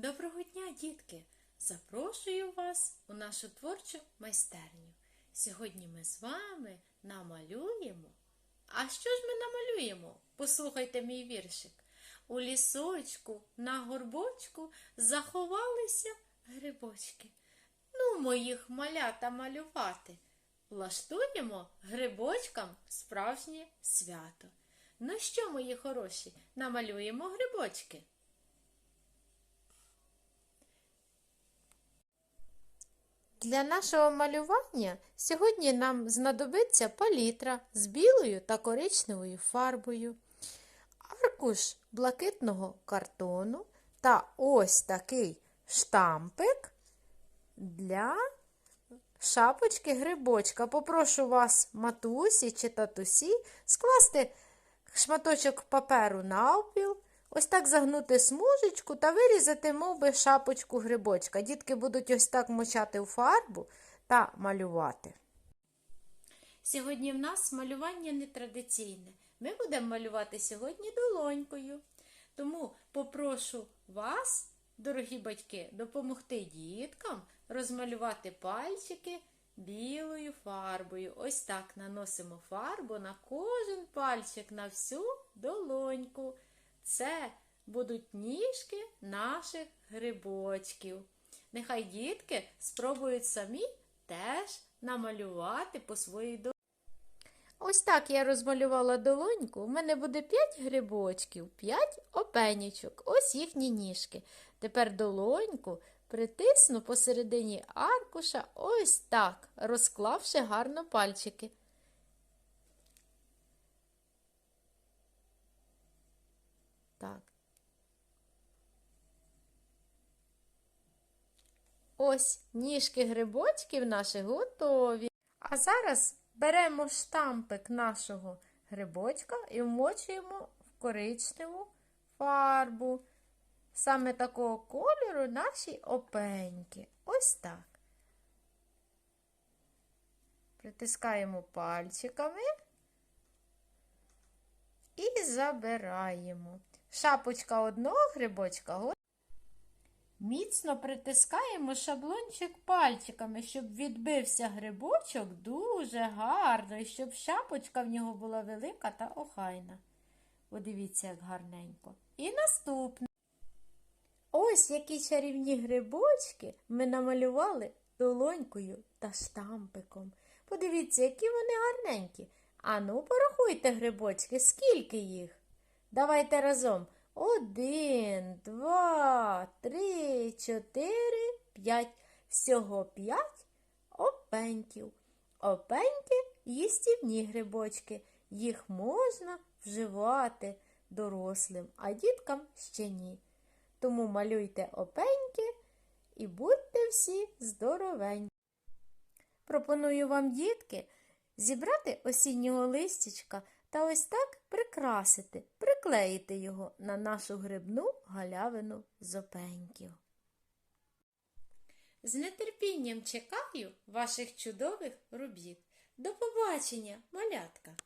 Доброго дня, дітки! Запрошую вас у нашу творчу майстерню. Сьогодні ми з вами намалюємо. А що ж ми намалюємо? Послухайте мій віршик. У лісочку на горбочку заховалися грибочки. Ну, моїх малята малювати. Влаштуємо грибочкам справжнє свято. Ну що, мої хороші, намалюємо грибочки. Для нашого малювання сьогодні нам знадобиться палітра з білою та коричневою фарбою, аркуш блакитного картону та ось такий штампик для шапочки грибочка. Попрошу вас, матусі чи татусі, скласти шматочок паперу навпіл, ось так загнути смужечку та вирізати мов би, шапочку грибочка. Дітки будуть ось так мочати у фарбу та малювати. Сьогодні в нас малювання нетрадиційне. Ми будемо малювати сьогодні долонькою. Тому попрошу вас, дорогі батьки, допомогти діткам розмалювати пальчики білою фарбою. Ось так наносимо фарбу на кожен пальчик, на всю долоньку. Це будуть ніжки наших грибочків. Нехай дітки спробують самі теж намалювати по своїй долоні. Ось так я розмалювала долоньку. У мене буде 5 грибочків, 5 опенічок. Ось їхні ніжки. Тепер долоньку притисну посередині аркуша ось так, розклавши гарно пальчики. Так. Ось ніжки грибочків наші готові. А зараз беремо штампик нашого грибочка і вмочуємо в коричневу фарбу. Саме такого кольору наші опеньки. Ось так. Притискаємо пальчиками і забираємо. Шапочка одного грибочка. Міцно притискаємо шаблончик пальчиками, щоб відбився грибочок дуже гарно, і щоб шапочка в нього була велика та охайна. Подивіться, як гарненько. І наступне. Ось які чарівні грибочки ми намалювали долонькою та штампиком. Подивіться, які вони гарненькі. Ану, порахуйте грибочки, скільки їх? Давайте разом. Один, два, три, чотири, п'ять. Всього п'ять опеньків. Опеньки їстівні грибочки. Їх можна вживати дорослим, а діткам ще ні. Тому малюйте опеньки і будьте всі здоровенькі. Пропоную вам, дітки, зібрати осіннього листячка та ось так прикрасити, приклеїти його на нашу грибну галявину з опеньків. З нетерпінням чекаю ваших чудових робіт. До побачення, малятка!